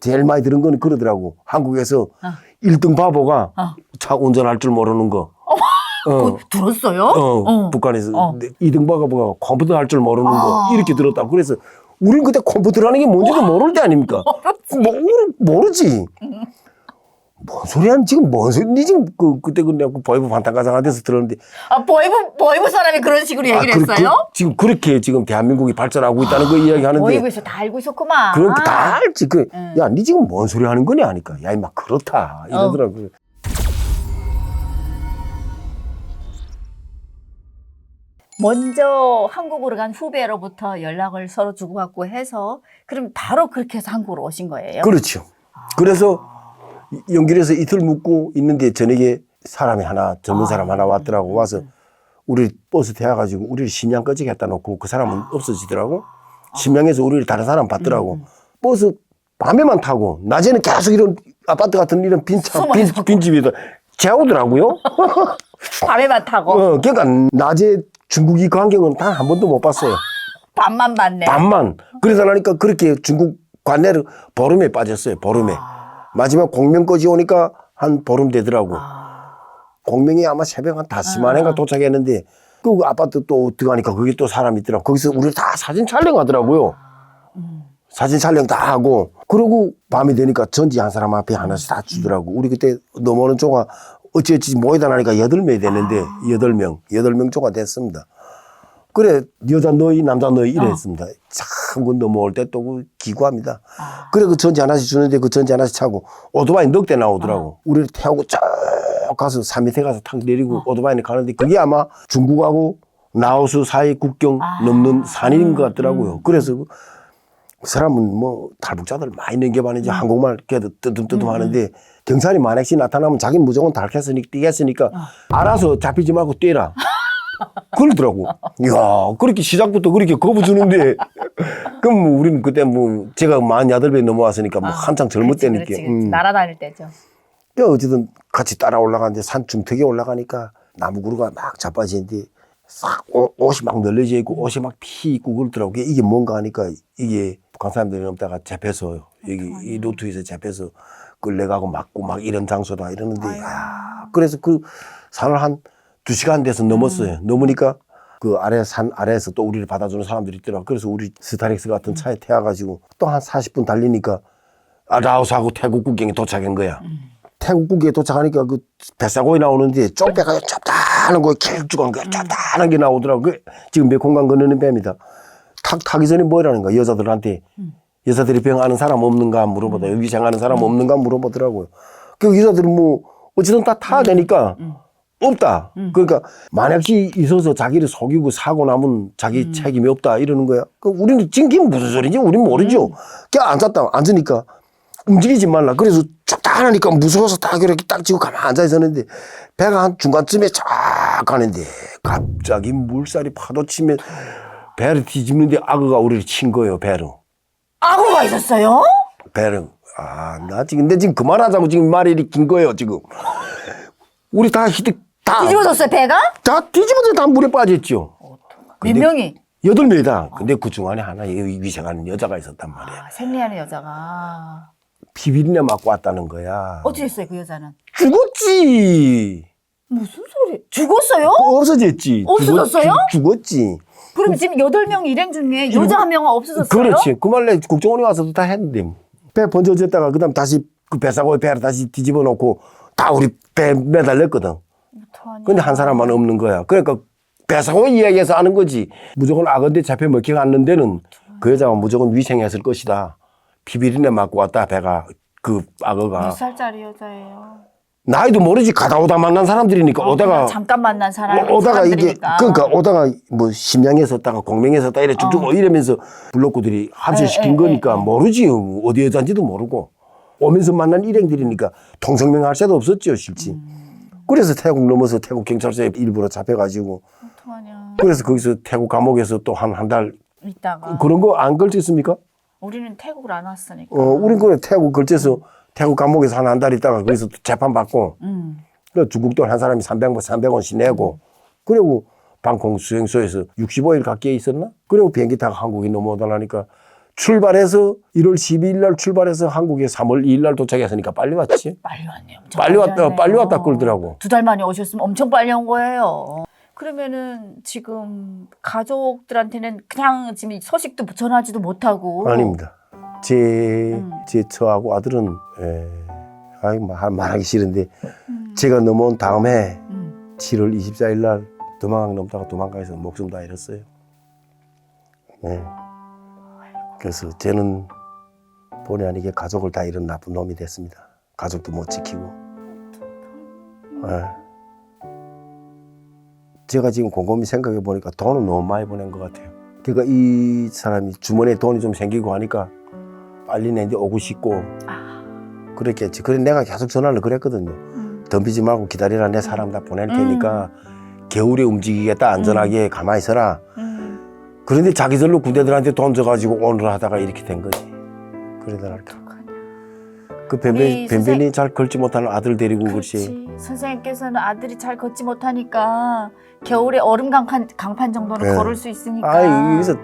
제일 많이 들은 건 그러더라고. 한국에서 어. 일 1등 바보가 어. 차 운전할 줄 모르는 거. 어. 그거 들었어요? 어, 어. 북한에서 어. 이등 바보가 컴퓨터 할 줄 모르는 거 아. 이렇게 들었다고. 그래서 우린 그때 컴퓨터라는 게 뭔지도 모를 때 아닙니까? 뭐, 우리 모르지. 뭔 소리야? 지금 뭔 소리? 니 지금 그, 그때 그 내가 그 보이브 반탄가상한 데서 들었는데. 아, 보이브, 보이브 사람이 그런 식으로 얘기를 그- 그- 했어요? 지금 그렇게 지금 대한민국이 발전하고 있다는 거 이야기 하는데. 보이브에서 다 알고 있었구만. 그러니까 다 알지. 그, 응. 야, 니 지금 뭔 소리 하는 거냐 하니까. 야, 이마 그렇다. 이러더라고요. 먼저 한국으로 간 후배로부터 연락을 서로 주고받고 해서 그럼 바로 그렇게 해서 한국으로 오신 거예요? 그렇죠. 그래서 연길에서 이틀 묵고 있는데 저녁에 사람이 하나, 젊은 아. 사람 하나 왔더라고. 와서 우리 버스 태워가지고 우리를 심양까지 갖다 놓고 그 사람은 없어지더라고. 심양에서 우리를 다른 사람 봤더라고. 버스 밤에만 타고 낮에는 계속 이런 아파트 같은 이런 빈차, 빈. 빈집에다 재우더라고요. 밤에만 타고 어, 그러니까 낮에 중국이 광경은 단 한 번도 못 봤어요. 밤만 봤네. 반만. 그러다 나니까 그렇게 중국 관내를 보름에 빠졌어요. 보름에. 마지막 공명까지 오니까 한 보름 되더라고. 아. 공명이 아마 새벽 한 다섯 시만 해가 도착했는데 그 아파트 또 들어가니까 거기 또 사람이 있더라고. 거기서 우리 다 사진 촬영하더라고요. 사진 촬영 다 하고 그러고 밤이 되니까 전지 한 사람 앞에 하나씩 다 주더라고. 우리 그때 넘어오는 조가 어찌어찌 모이다 나니까 여덟 명이 되는데 여덟 명, 여덟 명 조가 됐습니다. 그래 여자 너희 남자 너희 이랬습니다. 참그 넘어올 때또그 기구합니다. 그래 그 전지 하나씩 주는데 그 전지 하나씩 차고 오토바이 넉대 나오더라고. 우리를 태우고 쭉 가서 산 밑에 가서 탁 내리고 오토바이는 가는데 그게 아마 중국하고 라오스 사이 국경 넘는 산인 것 같더라고요. 그래서 그 사람은 뭐 탈북자들 많이 넘겨봤는지 한국말 걔도 뜨듬뜨듬 하는데 경찰이 만약시 나타나면 자기는 무조건 달겠으니까 뛰겠으니까 알아서 잡히지 말고 뛰라. 그러더라고. 이야, 그렇게 시작부터 그렇게 겁을 주는데, 그럼 뭐 우리는 그때 뭐, 제가 만 여덟 배 넘어왔으니까 뭐 한창 젊을 그렇지, 때니까. 그렇지, 그렇지. 음. 날아다닐 때죠. 그 어쨌든 같이 따라 올라가는데 산 중턱에 올라가니까 나무 그루가 막 자빠지는데 싹 옷- 옷이 막 널려져 있고 옷이 막 피 있고 그러더라고. 이게- 이게 뭔가 하니까 이게 북한 사람들이 넘다가 잡혀서 여기 이 루트에서 잡혀서 끌려가고 맞고 막 이런 장소다 이러는데 아, 그래서 그 산을 한 두 시간 돼서 넘었어요. 넘으니까 그 아래 산 아래에서 또 우리를 받아주는 사람들이 있더라고. 그래서 우리 스타렉스 같은 차에 태워가지고 또 한 40분 달리니까 아, 라오스하고 태국 국경에 도착한 거야. 태국 국경에 도착하니까 그 뱃사고에 나오는데 쪽배가 좁다는 거에 길쭉한 거 좁다는 게 나오더라고. 그 지금 메콩강 건너는 뱀이다. 탁 타기 전에 뭐라는 거야 여자들한테 여자들이 병 아는 사람 없는가 물어보다 여기 장 아는 사람 없는가 물어보더라고요. 그 여자들은 뭐 어쨌든 다 타야 되니까 없다. 그러니까 만약에 있어서 자기를 속이고 사고 나면 자기 책임이 없다 이러는 거야. 그 우리는 그게 무슨 소리인지 우리는 모르죠. 그냥 앉았다 앉으니까 움직이지 말라. 그래서 쫙다 하니까 무서워서 딱 이렇게 딱 지고 가만 앉아 있었는데 배가 한 중간쯤에 쫙 가는데 갑자기 물살이 파도 치면 배를 뒤집는데 악어가 우리를 친 거예요 배를. 악어가 있었어요? 배를 아 나 지금 근데 지금 그만하자고 지금 말이 이렇게 긴 거예요 지금. 우리 다 히트 다 뒤집어졌어요, 배가? 다 뒤집어져 다 물에 빠졌죠. 몇 명이? 여덟 명이다. 근데 그중 안에 하나 위생하는 여자가 있었단 말이야. 아, 생리하는 여자가. 비비리나 맞고 왔다는 거야. 어떻게 했어요, 그 여자는? 죽었지. 무슨 소리? 죽었어요? 없어졌지. 없어졌어요? 죽, 었 지 그럼 지금 여덟 명 일행 중에 여자 한 명은 없어졌어요? 그렇지. 그 말래 국정원에 와서도 다 했는데. 배 번져졌다가 그다음 다시 그 배 사고에 배를 다시 뒤집어 놓고 다 우리 배 매달렸거든. 근데 한 사람만 없는 거야. 그러니까 배사고 이야기해서 아는 거지. 무조건 악어인데 잡혀 않는 데는 그 여자가 무조건 위생했을 것이다. 비비린내 맞고 왔다 배가 그 악어가 몇 살짜리 여자예요? 나이도 모르지 가다 오다 만난 사람들이니까 오다가 그냥 잠깐 만난 사람 오- 오다가 이게. 그러니까 오다가 뭐 심양에 섰다가 공명에 섰다 이래 쭉쭉 어. 이러면서 블록구들이 에, 거니까 에, 에. 모르지 어디 여자인지도 모르고 오면서 만난 일행들이니까 통성명할 새도 없었죠 실지 음. 그래서 태국 넘어서 태국 경찰서에 일부러 잡혀가지고 어떡하냐. 그래서 거기서 태국 감옥에서 또 한 한달 있다가 그런 거 안 걸쳤습니까? 우리는 태국을 안 왔으니까. 어 우린 그래 태국 걸쳐서 태국 감옥에서 한 한 달 있다가 거기서 또 재판 받고 음. 그 중국 돈 한 사람이 300원, 300원씩 내고, 그리고 방콕 수행소에서 65일 가까이 있었나? 그리고 비행기 타고 한국에 넘어오다 나니까 출발해서 1월 12일 날 출발해서 한국에 3월 2일 날 도착했으니까 빨리 왔지. 빨리 왔네요. 엄청 빨리 왔다, 왔네요. 빨리 왔다 그러더라고. 두 달 만에 오셨으면 엄청 빨리 온 거예요. 그러면은 지금 가족들한테는 그냥 지금 소식도 전하지도 못하고 아닙니다. 제, 음. 제 저하고 아들은, 에, 아이, 말, 말하기 싫은데, 음. 제가 넘어온 다음에 음. 7월 24일 날 도망 넘다가 도망가서 목숨 다 잃었어요. 네. 그래서 저는 본의 아니게 가족을 다 잃은 나쁜 놈이 됐습니다. 가족도 못 지키고. 네. 제가 지금 곰곰이 생각해 보니까 돈은 너무 많이 보낸 것 같아요. 그러니까 이 사람이 주머니에 돈이 좀 생기고 하니까 빨리 내데 오고 싶고 아, 그랬겠지. 그래 내가 계속 전화를 그랬거든요. 음. 덤비지 말고 기다리라 내 사람 다 보낼 테니까 겨울에 움직이겠다 안전하게 가만히 있어라 음. 그런데 자기들로 군대들한테 돈 줘가지고 오늘 하다가 이렇게 된 거지 어떡하냐. 그 우리 변변, 선생- 잘 걸지 못하는 아들 데리고 그렇지. 선생님께서는 아들이 잘 걷지 못하니까 겨울에 얼음 강판, 강판 정도는 네. 걸을 수 있으니까. 아 여기서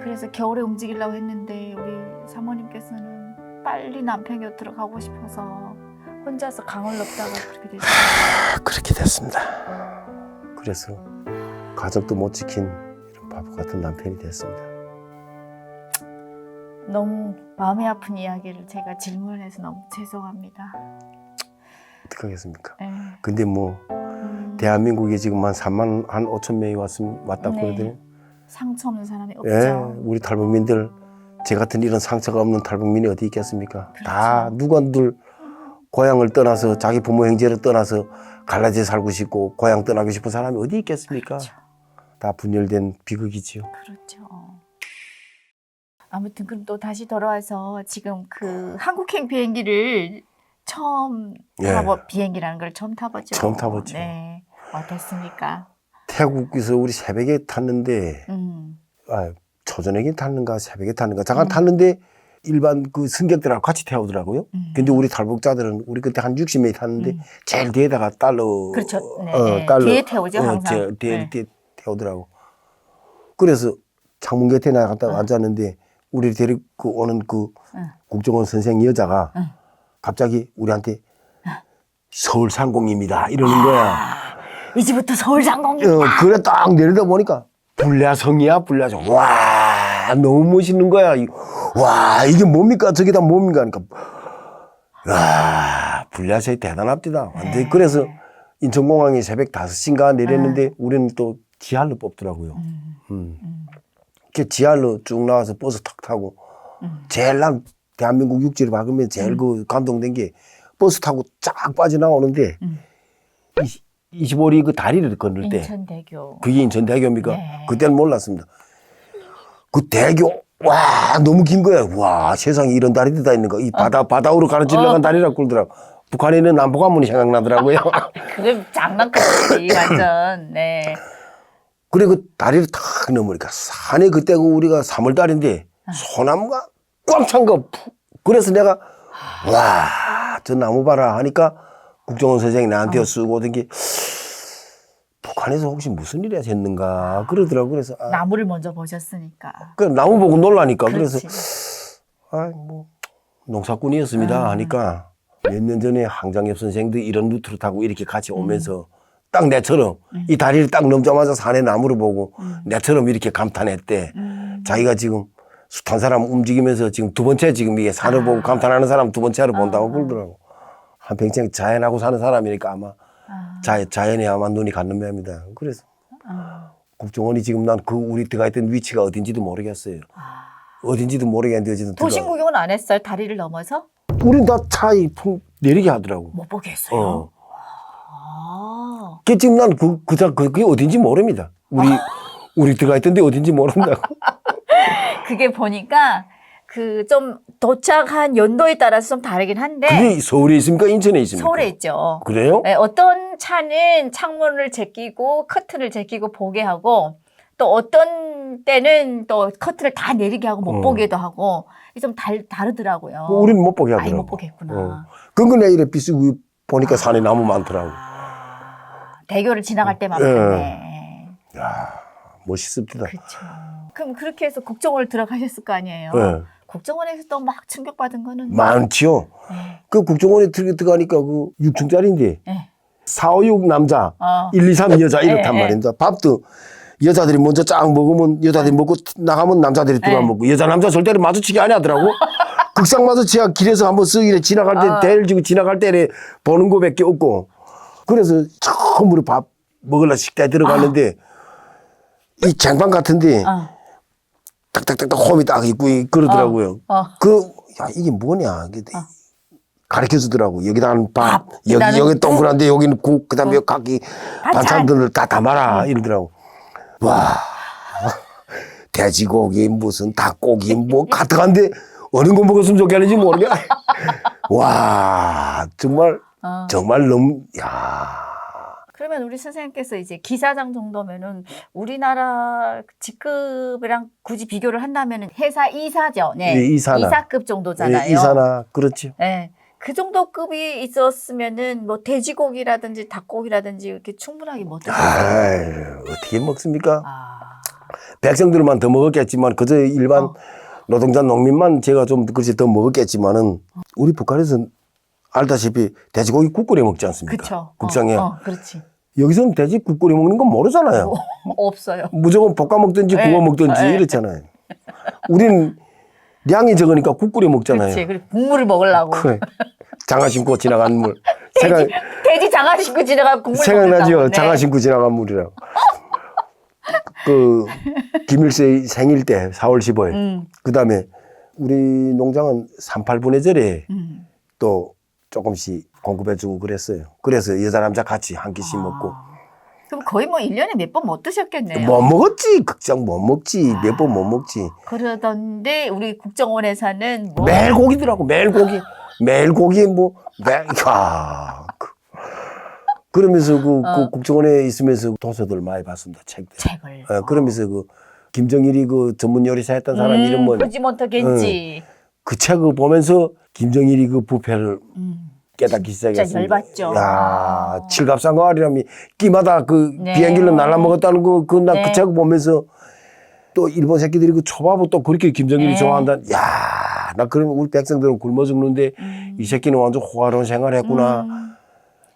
그래서 겨울에 움직이려고 했는데 우리 사모님께서는 빨리 남편 곁으로 가고 싶어서 혼자서 강을 넘다가 그렇게. 아, 그렇게 됐습니다 그래서 가족도 못 지킨 바보 같은 남편이 됐습니다 너무 마음이 아픈 이야기를 제가 질문해서 너무 죄송합니다. 어떡하겠습니까 네. 근데 뭐 음, 대한민국에 지금 한 3만 한 5천 명이 왔음 왔다고 네. 그러더니 상처 없는 사람이 없죠. 예, 우리 탈북민들 제 같은 이런 상처가 없는 탈북민이 어디 있겠습니까? 그렇죠. 다 누구들 고향을 떠나서 자기 부모 형제를 떠나서 갈라져 살고 싶고 고향 떠나고 싶은 사람이 어디 있겠습니까? 그렇죠. 다 분열된 비극이지요. 그렇죠. 아무튼 그럼 또 다시 돌아와서 지금 그 한국행 비행기를 처음 예. 타보 비행기라는 걸 처음 타보죠. 처음 타봤죠. 네. 어땠습니까? 태국에서 우리 새벽에 탔는데 음. 아, 초저녁에 탔는가 새벽에 탔는가 잠깐 음. 탔는데 일반 그 승객들하고 같이 태우더라고요. 음. 근데 우리 탈북자들은 우리 그때 한 60명이 탔는데 음. 제일 뒤에다가 달러 그렇죠. 네. 어, 네. 달러 뒤에 태우죠 어, 항상. 제, 뒤에 네. 뒤에 태우더라고. 그래서 창문 곁에 나갔다 가 어. 앉았는데 우리 데리고 오는 그 응. 국정원 선생 여자가 응. 갑자기 우리한테 서울 상공입니다 이러는 거야. 이제부터 서울 상공이 어, 그래 딱 내리다 보니까 불야성이야 불야성. 와 너무 멋있는 거야. 이- 와 이게 뭡니까 저게 다 뭡니까 하니까 와 불야성이 대단합니다. 완전히 네. 그래서 인천공항에 새벽 5시인가 내렸는데 우리는 또 지하로 뽑더라고요. 음. 음. 음. 그 지하로 쭉 나와서 버스 탁 타고 음. 제일 난 대한민국 육지를 박으면 제일 그 감동된 게 버스 타고 쫙 빠져나오는데 음. 25리 그 다리를 건널 때 인천대교. 그게 인천대교입니까? 네. 그때는 몰랐습니다. 그 대교 와 너무 긴 거야. 와 세상에 이런 다리도 다 있는 거. 이 바다 바다로 가르치려고 한 어. 다리라 그러더라고. 북한에 있는 남북한문이 생각나더라고요. 그게 장난감이지 완전. 네. 그래 그 다리를 탁 넘으니까 산에 그때 그 우리가 3월 달인데 소나무가 꽉 찬 거. 푹. 그래서 내가 와 저 나무 봐라 하니까 국정원 선생이 나한테 쓰고 오던 게 북한에서 혹시 무슨 일이 했는가 그러더라고 그래서 아, 나무를 먼저 보셨으니까. 그 나무 보고 놀라니까 그래서 그렇지. 아뭐 농사꾼이었습니다 아. 하니까 몇 년 전에 항장엽 선생도 이런 루트를 타고 이렇게 같이 오면서 딱 내처럼 음. 이 다리를 딱 넘자마자 산에 나무를 보고 음. 내처럼 이렇게 감탄했대. 음. 자기가 지금 숱한 사람 움직이면서 지금 두 번째 지금 이게 산을 아. 보고 감탄하는 사람 두 번째로 본다고 아. 그러더라고. 한 평생 자연하고 사는 사람이니까 아마 아. 자, 자연에 아마 눈이 가는 맵니다. 그래서 아. 국정원이 지금 난 그 우리 들어가 있던 위치가 어딘지도 모르겠어요. 아. 어딘지도 모르겠는데 어쨌든 도심 들어가. 구경은 안 했어요? 다리를 넘어서? 우린 다 차에 풍 내리게 하더라고. 못 보겠어요. 어. 아. 그 지금 난 그, 그, 자- 그게 어딘지 모릅니다. 우리, 우리 들어가 있던데 어딘지 모른다고. 그게 보니까 그 좀 도착한 연도에 따라서 좀 다르긴 한데 그게 서울에 있습니까? 인천에 있습니까? 서울에 있죠. 그래요? 네, 어떤 차는 창문을 제끼고 커튼을 제끼고 보게 하고 또 어떤 때는 또 커튼을 다 내리게 하고 못 어. 보게도 하고 이게 좀 달, 다르더라고요. 우리는 못 보게 하더라고. 아예 못 보겠구나. 어. 내 이래 비쓰고 보니까 산에 나무 많더라고. 아, 대교를 지나갈 때만 예. 봤네. 야 멋있습니다. 그렇죠. 그럼 그렇게 해서 국정원을 들어가셨을 거 아니에요? 예. 국정원에서 또막 충격받은 거는 많지요. 네. 그 국정원에 들- 들어가니까 그 6층짜리인데 네. 4, 5, 6 남자, 어. 1, 2, 3 여자 이렇단 예, 예. 말입니다. 밥도 여자들이 먼저 쫙 먹으면 여자들이 먹고 나가면 남자들이 들어가 예. 먹고 여자 남자 절대로 마주치기 안 하더라고. 극상 마주치야 길에서 한번 쓱 이래 지나갈 때 어. 대를 지고 지나갈 때 보는 거밖에 없고 그래서 처음으로 밥 먹으려 식당에 들어갔는데 이 쟁반 같은데 어. 딱딱딱딱 홈이 딱 있고 이- 그러더라고요. 어. 어. 그, 야, 이게 뭐냐. 이게 가르쳐 주더라고. 여기다는 밥, 밥, 여기, 여기 동그란데 여기는 국, 그 다음에 각기 반찬. 반찬들을 다 담아라. 이러더라고. 와. 돼지고기, 무슨 닭고기, 뭐 가득한데 어느 거 먹었으면 좋겠는지 모르겠 와, 정말, 어. 정말 너무, 야. 그러면 우리 선생님께서 이제 기사장 정도면은 우리나라 직급이랑 굳이 비교를 한다면은 회사 이사죠. 네. 예, 이사나. 급 정도잖아요. 예, 이사나, 그렇지. 네. 그 정도 급이 있었으면은 뭐 돼지고기라든지 닭고기라든지 이렇게 충분하게 못 드세요. 아유, 어떻게 먹습니까? 아. 백성들만 더 먹었겠지만 그저 일반 어. 노동자 농민만 제가 좀 그렇지 더 먹었겠지만은 우리 북한에서 알다시피 돼지고기 국 끓여 먹지 않습니까? 그쵸. 국상에 어, 어, 그렇지. 여기서는 돼지 국 끓여 먹는 건 모르잖아요. 어, 없어요. 무조건 볶아 먹든지 네. 구워 먹든지 네. 이렇잖아요. 우리는 양이 적으니까 국 끓여 먹잖아요. 그렇지. 그리고 국물을 먹으려고. 그래. 장화 신고 지나간 물. 생각, 돼지, 장아 신고 지나가 국물 생각나죠? 네. 장화 신고 지나간 물이라고. 그 김일세 생일 때 4월 15일. 음. 그 다음에 우리 농장은 38분해절에 음. 또 조금씩 공급해주고 그랬어요. 그래서 여자 남자 같이 한 끼씩 먹고. 아. 그럼 거의 뭐 1년에 몇 번 못 드셨겠네요. 못 먹었지. 극장 못 먹지. 몇번 못 먹지. 그러던데 우리 국정원에서는 뭐 매일 고기더라고. 매일 고기. 매일 고기 뭐 매일 야. 그- 그러면서 그, 그 어. 국정원에 있으면서 도서들 많이 봤습니다. 책들. 책을. 어, 그러면서 그 김정일이 그 전문 요리사 했던 사람 음, 이름은 후지몬토 겐지. 그 책을 보면서 김정일이 그 부패를 음. 깨닫기 시작했습니다. 열받죠. 야, 칠갑상거아리람이 끼마다 그 네. 비행기를 날라먹었다는 거, 그, 나 네. 그 책 보면서 또 일본 새끼들이 그 초밥을 또 그렇게 김정일이 네. 좋아한다. 야, 나 그러면 우리 백성들은 굶어 죽는데 음. 이 새끼는 완전 호화로운 생활을 했구나. 음.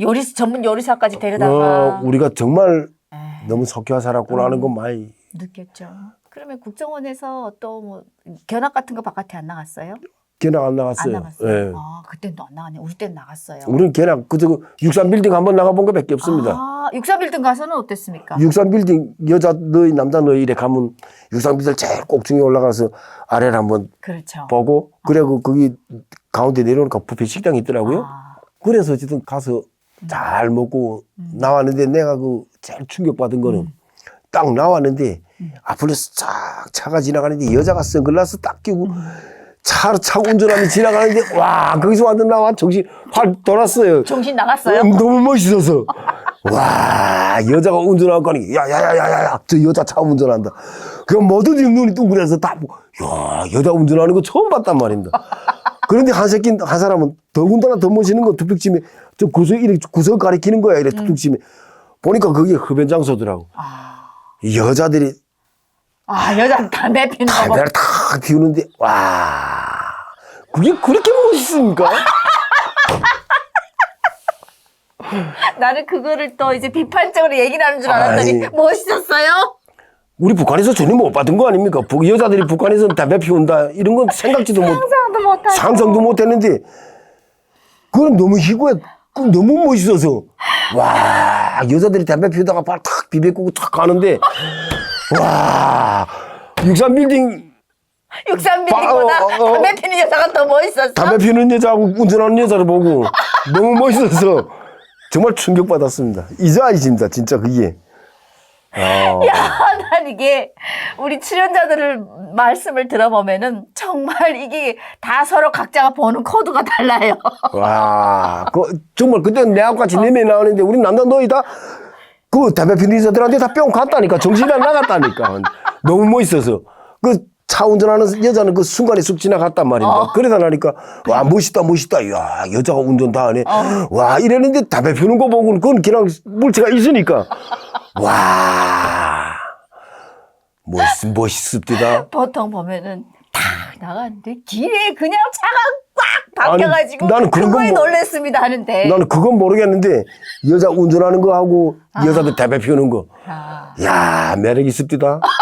요리 전문 요리사까지 어, 데려다가 우리가 정말 에이, 너무 석회화 살았구나 하는 음. 건 많이 느꼈죠. 그러면 국정원에서 또 뭐 견학 같은 거 바깥에 안 나갔어요? 견학 안안 나갔어요. 나갔어요. 예. 아 그때는 또 안 나갔네. 우리 때는 나갔어요. 우리는 견학 그저 육산 빌딩 한번 나가본 거밖에 없습니다. 아, 육사빌딩 가서는 어땠습니까? 육산 빌딩 여자 너희 남자 너희 이래 가면 육산 빌딩 제일 꼭중에 올라가서 아래를 한번 그렇죠. 보고 그리고 거기 가운데 내려오니까 부페 식당이 있더라고요. 아, 그래서 어쨌든 가서 잘 먹고 나왔는데 내가 그 제일 충격받은 거는 딱 나왔는데 앞으로 쫙 차가 지나가는데 여자가 선글라스 딱 끼고 차로 차 운전하며 지나가는데 와 거기서 완전 나와 정신 활 돌았어요. 정신 나갔어요? 음, 너무 멋있어서. 와, 여자가 운전하고 가니, 야, 야, 야, 야, 야, 야, 저 여자 차 운전한다. 그 모두들이 눈이 둥그래서 다, 뭐, 야, 여자 운전하는 거 처음 봤단 말입니다. 그런데 한 새끼, 한 사람은 더군다나 더 멋있는 거 툭툭치면, 저 구석, 이렇게 구석 가리키는 거야, 이래 툭툭치면. 보니까 그게 흡연 장소더라고. 아, 여자들이 아 여자 담배 피는 거 봐. 담배를 탁 피우는데, 와, 그게 그렇게 멋있습니까? 나는 그거를 또 이제 비판적으로 얘기를 하는 줄 알았더니 아이. 멋있었어요? 우리 북한에서 전혀 못 받은 거 아닙니까? 북- 여자들이 북한에서 담배 피운다 이런 건 생각지도 못 상상도 못하고. 상상도 못 했는데 그건 너무 희구해 그 너무 멋있어서 와 여자들이 담배 피우다가 발탁 비벼 끄고 탁 가는데 와 육산 빌딩 육삼빌딩보다 어, 어, 어. 담배 피는 여자가 더 멋있었어? 담배 피우는 여자하고 운전하는 여자를 보고 너무 멋있어서 정말 충격받았습니다 이자이십니다 진짜 그게 아, 야, 난 이게 우리 출연자들을 말씀을 들어보면은 정말 이게 다 서로 각자가 보는 코드가 달라요. 와, 그, 정말 그때 내하고 같이 네명 나오는데 우리 남자 너희 다, 그 담배 피는 여자들한테 다 뿅 갔다니까. 정신이 안 나갔다니까. 너무 멋있어서. 그 차 운전하는 여자는 그 순간에 쑥 지나갔단 말입니다. 어. 그러다 나니까, 와, 멋있다, 멋있다. 이야, 여자가 운전 다 하네. 와, 이랬는데 담배 피우는 거 보고는 그건 그냥 물체가 있으니까. 와. 멋있, 멋있습니다. 보통 보면은 탁 나가는데 길에 그냥 차가 아니, 나는 그런 건 그거에 뭐- 놀랬습니다 하는데 나는 그건 모르겠는데 여자 운전하는 거 하고 아. 여자들 담배 피우는 거. 아, 야 매력 있습니다.